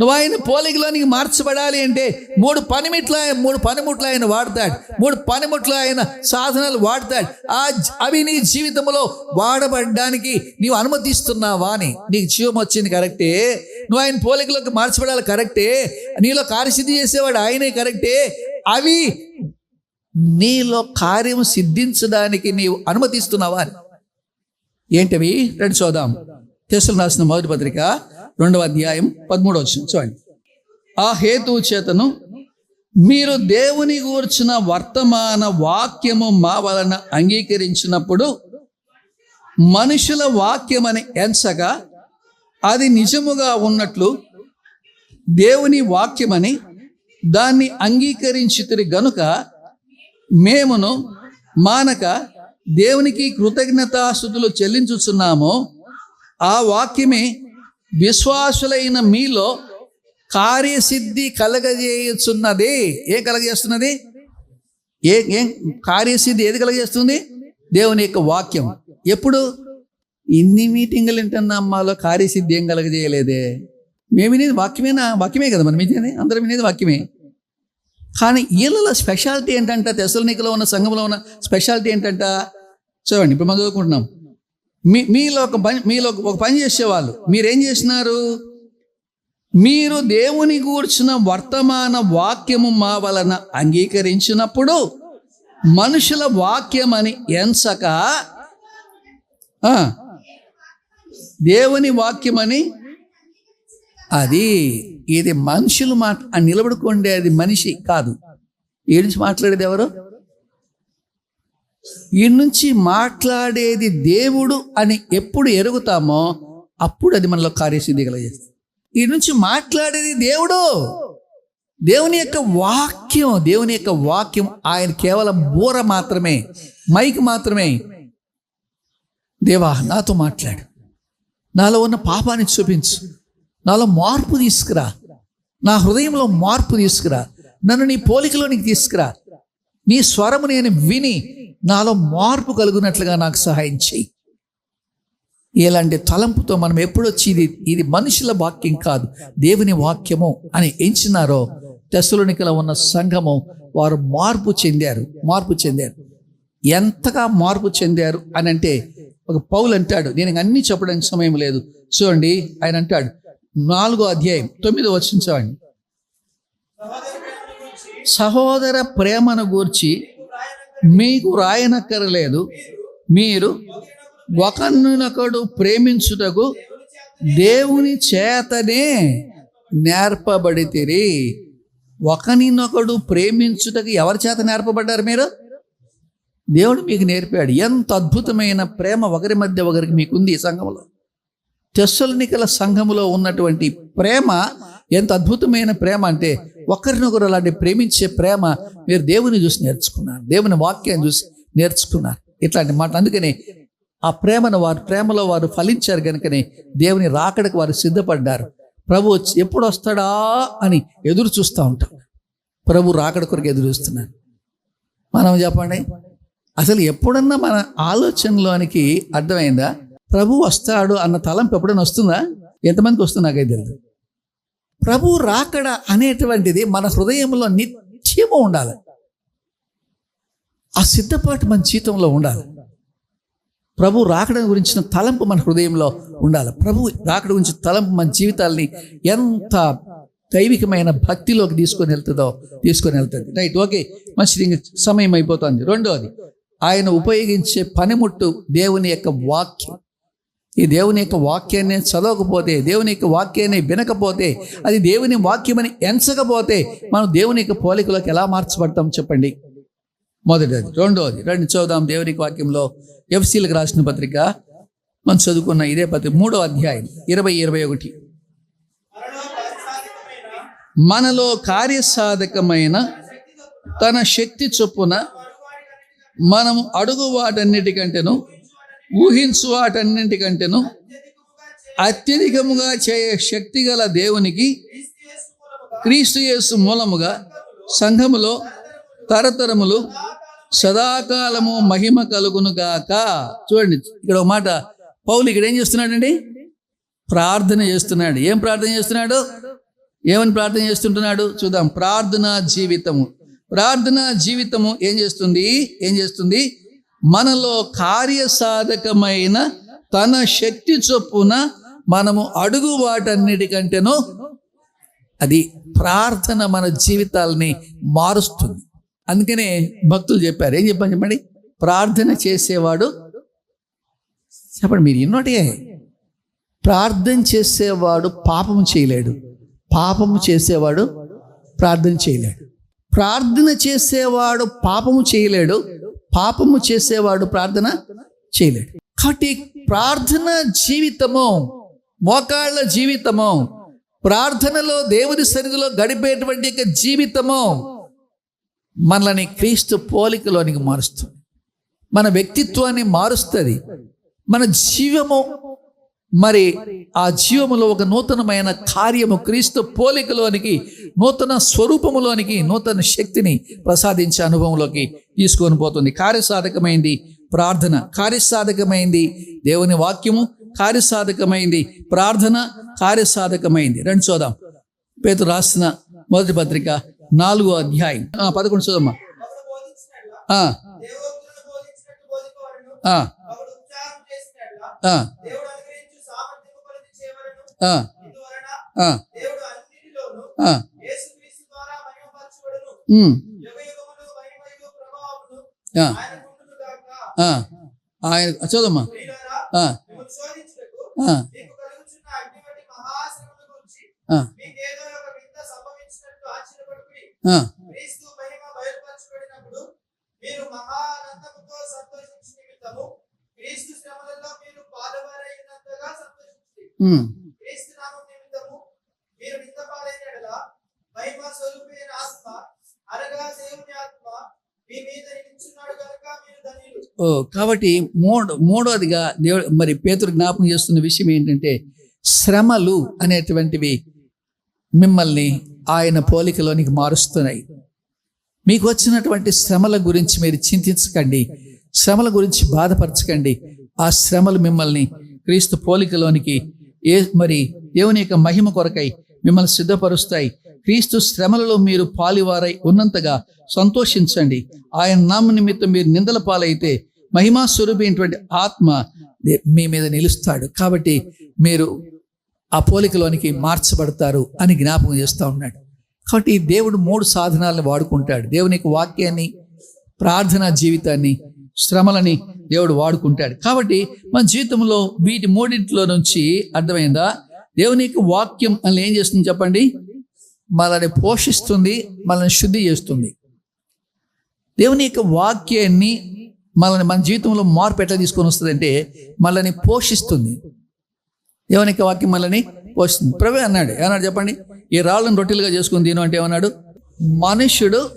నువ్వు ఆయన పోలికలోనికి మార్చబడాలి అంటే మూడు పనిముట్లు ఆయన మూడు పనిముట్లు ఆయన వాడతాడు. మూడు పనిముట్లు ఆయన సాధనాలు వాడతాడు. ఆ అవి నీ జీవితంలో వాడబడడానికి నీవు అనుమతిస్తున్నావా అని. నీకు జీవం వచ్చింది కరెక్టే. నువ్వు ఆయన పోలికలోకి మార్చబడాలి కరెక్టే. నీలో కార్యసిద్ధి చేసేవాడు ఆయనే కరెక్టే. అవి నీలో కార్యం సిద్ధించడానికి నీవు అనుమతిస్తున్నావా అని. ఏంటవి? రెండు చూద్దాం. తెసులు రాసిన మొదటి పత్రిక. రెండవ అధ్యాయం పదమూడవ వచ్చిన చూడండి. ఆ హేతువు చేతను మీరు దేవుని గూర్చిన వర్తమాన వాక్యము మా వలన అంగీకరించినప్పుడు మనుషుల వాక్యమని ఎంచగా అది నిజముగా ఉన్నట్లు దేవుని వాక్యమని దాన్ని అంగీకరించితిరి గనుక మేమును మానక దేవునికి కృతజ్ఞతాస్థుతులు చెల్లించుచున్నాము ఆ వాక్యమే విశ్వాసులైన మీలో కార్యసిద్ధి కలగజేయుచున్నది. ఏం కలగజేస్తున్నది? ఏ ఏం కార్యసిద్ధి ఏది కలగజేస్తుంది? దేవుని యొక్క వాక్యం. ఎప్పుడు? ఇన్ని మీటింగులు వింటున్న అమ్మాలో కార్యసిద్ధి ఏం కలగజేయలేదే. మేము వినేది వాక్యమేనా? వాక్యమే కదా మనం వినేది? అందరం వినేది వాక్యమే. కానీ వీళ్ళలో స్పెషాలిటీ ఏంటంట? తెసలనికలో ఉన్న సంఘంలో ఉన్న స్పెషాలిటీ ఏంటంట? చూడండి ఇప్పుడు మనం చదువుకుంటున్నాం. మీ మీలో ఒక పని మీలో ఒక పని చేసేవాళ్ళు. మీరేం చేసినారు? మీరు దేవుని గూర్చిన వర్తమాన వాక్యము మా వలన అంగీకరించినప్పుడు మనుషుల వాక్యమని ఎంచక ఆ, దేవుని వాక్యమని అది ఇది మనుషులు మాట ఆ నిలబడుకోండి అది మనిషి కాదు. ఏడిచి మాట్లాడేది ఎవరు? ఈ నుంచి మాట్లాడేది దేవుడు అని ఎప్పుడు ఎరుగుతామో అప్పుడు అది మనలో కార్యసిద్ధి కలగజేస్తుంది. ఈ నుంచి మాట్లాడేది దేవుడు. దేవుని యొక్క వాక్యం దేవుని యొక్క వాక్యం ఆయన కేవలం బూర మాత్రమే మైక్ మాత్రమే. దేవా నాతో మాట్లాడు. నాలో ఉన్న పాపాన్ని చూపించు. నాలో మార్పు తీసుకురా. నా హృదయంలో మార్పు తీసుకురా. నన్ను నీ పోలికలోనికి తీసుకురా. నీ స్వరము నేను విని నాలో మార్పు కలుగునట్లుగా నాకు సహాయం చేయి. ఇలాంటి తలంపుతో మనం ఎప్పుడొచ్చి ఇది ఇది మనుషుల వాక్యం కాదు దేవుని వాక్యము అని ఎంచినారో తెసలోనికలో ఉన్న సంఘము వారు మార్పు చెందారు మార్పు చెందారు. ఎంతగా మార్పు చెందారు అని అంటే ఒక పౌలు అంటాడు నేను అన్ని చెప్పడానికి సమయం లేదు. చూడండి ఆయన అంటాడు నాలుగో అధ్యాయం తొమ్మిదో వచ్చిన సహోదర ప్రేమను గూర్చి మీకు రాయనక్కరలేదు. మీరు ఒకరినొకడు ప్రేమించుటకు దేవుని చేతనే నేర్పబడితిరి. ఒకనినొకడు ప్రేమించుటకు ఎవరి చేత నేర్పబడ్డారు మీరు? దేవుడు మీకు నేర్పాడు. ఎంత అద్భుతమైన ప్రేమ ఒకరి మధ్య ఒకరికి మీకుంది ఈ సంఘంలో. తెస్సులనికల సంఘములో ఉన్నటువంటి ప్రేమ ఎంత అద్భుతమైన ప్రేమ అంటే ఒకరినొకరు అలాంటి ప్రేమించే ప్రేమ మీరు దేవుని చూసి నేర్చుకున్నారు దేవుని వాక్యాన్ని చూసి నేర్చుకున్నారు. ఇట్లాంటి మాట. అందుకని ఆ ప్రేమను వారు ప్రేమలో వారు ఫలించారు కనుకనే దేవుని రాకడకు వారు సిద్ధపడ్డారు. ప్రభు ఎప్పుడు వస్తాడా అని ఎదురు చూస్తూ ఉంటాం. ప్రభు రాకడ కొరకు ఎదురు చూస్తున్నారు మనం చెప్పండి అసలు ఎప్పుడన్నా మన ఆలోచనలోనికి అర్థమైందా? ప్రభు వస్తాడు అన్న తలంపు ఎప్పుడైనా వస్తుందా? ఎంతమందికి వస్తుంది నాకైతే తెలియదు ప్రభు రాకడ అనేటువంటిది మన హృదయంలో నిత్యము ఉండాలి. ఆ సిద్ధపాటు మన జీవితంలో ఉండాలి. ప్రభు రాకడ గురించిన తలంపు మన హృదయంలో ఉండాలి. ప్రభు రాకడ గురించి తలంపు మన జీవితాల్ని ఎంత దైవికమైన భక్తిలోకి తీసుకొని వెళ్తుందో తీసుకొని వెళ్తుంది. రైట్ ఓకే మంచిది ఇంక సమయం అయిపోతుంది. రెండోది ఆయన ఉపయోగించే పనిముట్టు దేవుని యొక్క వాక్యం. ఈ దేవుని యొక్క వాక్యాన్ని చదవకపోతే దేవుని యొక్క వాక్యాన్ని వినకపోతే అది దేవుని వాక్యమని ఎంచకపోతే మనం దేవుని యొక్క పోలికలోకి ఎలా మార్చబడతాం చెప్పండి? మొదటిది రెండోది రెండు చదువుదాం దేవుని వాక్యంలో ఎఫ్సీలకు రాసిన పత్రిక. మనం చదువుకున్న ఇదే పత్రిక మూడో అధ్యాయం ఇరవై ఇరవై ఒకటి. మనలో కార్యసాధకమైన తన శక్తి చొప్పున మనం అడుగు వాటన్నిటికంటేను ఊహించు వాటన్నింటికంటేను అత్యధికముగా చేయ శక్తి గల దేవునికి క్రీస్తు యేసు మూలముగా సంఘములో తరతరములు సదాకాలము మహిమ కలుగును గాక. చూడండి ఇక్కడ ఒక మాట. పౌలు ఇక్కడ ఏం చేస్తున్నాడండి? ప్రార్థన చేస్తున్నాడు. ఏం ప్రార్థన చేస్తున్నాడు? ఏమని ప్రార్థన చేస్తుంటున్నాడు? చూద్దాం. ప్రార్థనా జీవితము. ప్రార్థనా జీవితము ఏం చేస్తుంది? ఏం చేస్తుంది? మనలో కార్యసాధకమైన తన శక్తి చొప్పున మనము అడుగు వాటన్నిటికంటేనో అది ప్రార్థన మన జీవితాలని మారుస్తుంది. అందుకనే భక్తులు చెప్పారు. ఏం చెప్పాను చెప్పండి? ప్రార్థన చేసేవాడు చెప్పండి మీరు ఇన్నోటే. ప్రార్థన చేసేవాడు పాపము చేయలేడు. పాపము చేసేవాడు ప్రార్థన చేయలేడు. ప్రార్థన చేసేవాడు పాపము చేయలేడు. పాపము చేసేవాడు ప్రార్థన చేయలేడు. కాబట్టి ప్రార్థన జీవితము మోకాళ్ళ జీవితము ప్రార్థనలో దేవుని సన్నిధిలో గడిపేటువంటి జీవితము మనల్ని క్రీస్తు పోలికలోనికి మారుస్తుంది. మన వ్యక్తిత్వాన్ని మారుస్తుంది. మన జీవము మరి ఆ జీవములో ఒక నూతనమైన కార్యము క్రీస్తు పోలికలోనికి నూతన స్వరూపములోనికి నూతన శక్తిని ప్రసాదించే అనుభవంలోకి తీసుకొని పోతుంది. కార్యసాధకమైంది ప్రార్థన. కార్యసాధకమైంది దేవుని వాక్యము. కార్యసాధకమైంది ప్రార్థన. కార్యసాధకమైంది. రెండు చూద్దాం. పేతు రాసిన మొదటి పత్రిక నాలుగో అధ్యాయం. పదకొండు చూదమ్మా ఆ, ఆయన గుండును ఆ, మిమ్మల్ని శోధించుటకు ఆ, మీకు కలుగుచున్న అగ్ని వంటి మహాశ్రమల గురించి ఆ, మీకేదో ఒక వింత సంభవించినట్టు ఆశ్చర్యపడుకుని ఆ. క్రీస్తు మహిమ బయలుపరచబడినప్పుడు మీరు మహానందముతో సంతోషించు నిమిత్తము క్రీస్తు శ్రమలలో మీరు పాలువారైనంతగా సంతోషించి ఉమ్, క్రీస్తు నామం నిమిత్తము మీరు నింద పాలైన యెడల మహిమ స్వరూపైన ఆత్మ అనగా దేవుని ఆత్మ మీ మీద నిలుచున్నాడు కనుక మీరు ధన్యులు ఓ కాబట్టి మూడు మూడోదిగా దేవుడు మరి పేతురు జ్ఞాపకం చేస్తున్న విషయం ఏంటంటే శ్రమలు అనేటువంటివి మిమ్మల్ని ఆయన పోలికలోనికి మారుస్తున్నాయి. మీకు వచ్చినటువంటి శ్రమల గురించి మీరు చింతించకండి. శ్రమల గురించి బాధపరచకండి. ఆ శ్రమలు మిమ్మల్ని క్రీస్తు పోలికలోనికి ఏ మరి దేవుని యొక్క మహిమ కొరకై మిమ్మల్ని సిద్ధపరుస్తాయి. క్రీస్తు శ్రమలలో మీరు పాలివారై ఉన్నంతగా సంతోషించండి. ఆయన నామ నిమిత్తం మీరు నిందల పాలైతే మహిమా స్వరూపైనటువంటి ఆత్మ మీ మీద నిలుస్తాడు. కాబట్టి మీరు ఆ పోలికలోనికి మార్చబడతారు అని జ్ఞాపకం చేస్తూ ఉన్నాడు. కాబట్టి దేవుడు మూడు సాధనాలను వాడుకుంటాడు. దేవుని యొక్క వాక్యాన్ని ప్రార్థనా జీవితాన్ని శ్రమలని దేవుడు వాడుకుంటాడు. కాబట్టి మన జీవితంలో వీటి మూడింటిలో నుంచి అర్థమైందా? దేవుని యొక్క వాక్యం అని ఏం చేస్తుంది చెప్పండి? మనల్ని పోషిస్తుంది మనల్ని శుద్ధి చేస్తుంది దేవుని యొక్క వాక్యాన్ని మనల్ని మన జీవితంలో మార్పు ఎట్లా తీసుకొని వస్తుందంటే మనల్ని పోషిస్తుంది. దేవుని యొక్క వాక్యం మనల్ని పోషిస్తుంది. ప్రభు అన్నాడు ఏమన్నాడు చెప్పండి? ఈ రాళ్ళను రొట్టెలుగా చేసుకుని తిను అంటే ఏమన్నాడు? మనుష్యుడు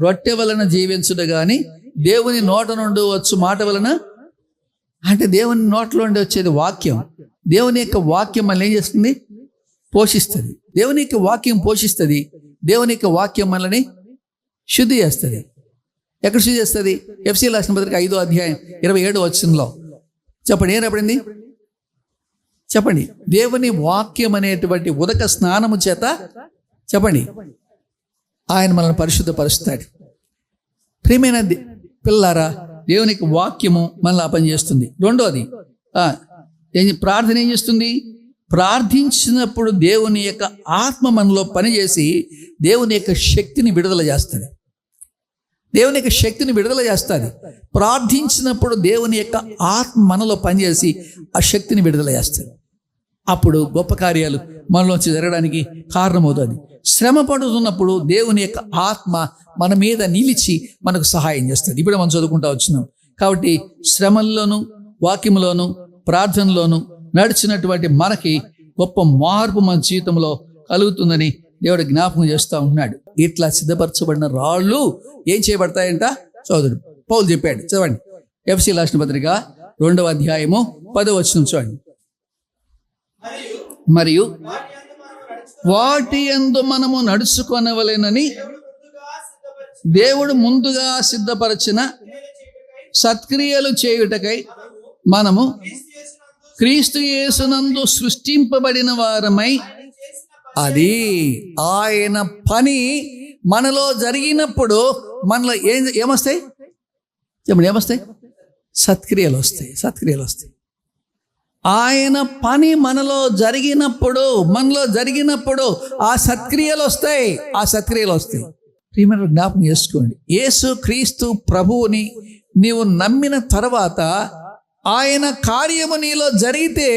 రొట్టె వలన జీవించుడు కానీ దేవుని నోట నుండి వచ్చు మాట వలన? అంటే దేవుని నోట్లో నుండి వచ్చేది వాక్యం. దేవుని యొక్క వాక్యం మనల్ని ఏం చేస్తుంది? పోషిస్తుంది. దేవుని యొక్క వాక్యం పోషిస్తుంది. దేవుని యొక్క వాక్యం మనల్ని శుద్ధి చేస్తుంది ఎక్కడ శుద్ధి చేస్తుంది ఎఫ్సి రాసిన పత్రిక ఐదో అధ్యాయం ఇరవై ఏడు వచ్చినలో చెప్పండి ఏం రాబడింది చెప్పండి. దేవుని వాక్యం అనేటువంటి ఉదక స్నానము చేత చెప్పండి. ఆయన మనల్ని పరిశుద్ధపరుస్తాడు. ప్రియమైన పిల్లారా దేవునికి వాక్యము మనల్ని అపని చేస్తుంది రెండోది ప్రార్థన ఏం చేస్తుంది? ప్రార్థించినప్పుడు దేవుని యొక్క ఆత్మ మనలో పనిచేసి దేవుని యొక్క శక్తిని విడుదల చేస్తుంది. దేవుని యొక్క శక్తిని విడుదల చేస్తుంది. ప్రార్థించినప్పుడు దేవుని యొక్క ఆత్మ మనలో పనిచేసి ఆ శక్తిని విడుదల చేస్తుంది. అప్పుడు గొప్ప కార్యాలు మనలోంచి జరగడానికి కారణమవుతుంది. శ్రమ పడుతున్నప్పుడు దేవుని యొక్క ఆత్మ మన మీద నిలిచి మనకు సహాయం చేస్తుంది. ఇప్పుడు మనం చదువుకుంటా వచ్చినాం. కాబట్టి శ్రమల్లోనూ వాక్యంలోనూ ప్రార్థనలోనూ నడిచినటువంటి మనకి గొప్ప మార్పు మన జీవితంలో కలుగుతుందని దేవుడు జ్ఞాపకం చేస్తూ ఉన్నాడు. ఇట్లా సిద్ధపరచబడిన రాళ్ళు ఏం చేయబడతాయంట? చదువుడు. పౌలు చెప్పాడు. చదవండి. ఎఫ్సి లాస్ట్ పత్రిక రెండవ అధ్యాయము పదవ చూడండి. మరియు వాటి ఎందు మనము నడుచుకొనవలేనని దేవుడు ముందుగా సిద్ధపరచిన సత్క్రియలు చేయుటకై మనము క్రీస్తు యేసునందు సృష్టింపబడిన వారమై అది ఆయన పని మనలో జరిగినప్పుడు మనలో ఏం ఏమొస్తాయి? చెప్పండి ఏమొస్తాయి? సత్క్రియలు వస్తాయి సత్క్రియలు వస్తాయి. ఆయన పని మనలో జరిగినప్పుడు మనలో జరిగినప్పుడు ఆ సత్క్రియలు వస్తాయి ఆ సత్క్రియలు వస్తాయి. ప్రియమైన జ్ఞాపకం చేసుకోండి. యేసు క్రీస్తు ప్రభువుని నీవు నమ్మిన తర్వాత ఆయన కార్యము నీలో జరిగితే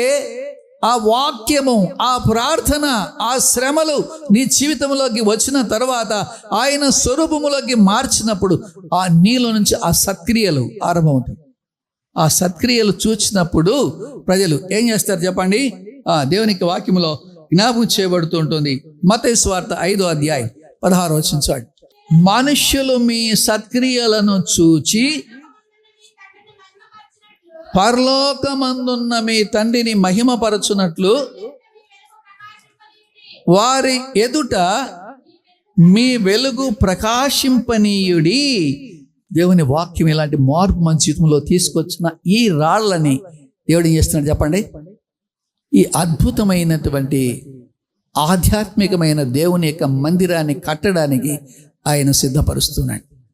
ఆ వాక్యము ఆ ప్రార్థన ఆ శ్రమలు నీ జీవితంలోకి వచ్చిన తర్వాత ఆయన స్వరూపములోకి మార్చినప్పుడు ఆ నీలో నుంచి ఆ సత్క్రియలు ఆరంభమవుతాయి. ఆ సత్క్రియలు చూచినప్పుడు ప్రజలు ఏం చేస్తారు చెప్పండి? ఆ దేవునికి వాక్యములో జ్ఞాపకం చేయబడుతూ ఉంటుంది. మతేశ్వార్త ఐదో అధ్యాయం పదహారు వచ్చిన మనుష్యులు మీ సత్క్రియలను చూచి పరలోకమందున్న మీ తండ్రిని మహిమపరచునట్లు వారి ఎదుట మీ వెలుగు ప్రకాశింపనీయుడి. దేవుని వాక్యం ఇలాంటి మార్పు మన జీవితంలో తీసుకొచ్చిన ఈ రాళ్ళని దేవుడు ఏం చేస్తున్నాడు చెప్పండి? ఈ అద్భుతమైనటువంటి ఆధ్యాత్మికమైన దేవుని యొక్క మందిరాన్ని కట్టడానికి ఆయన సిద్ధపరుస్తున్నాడు.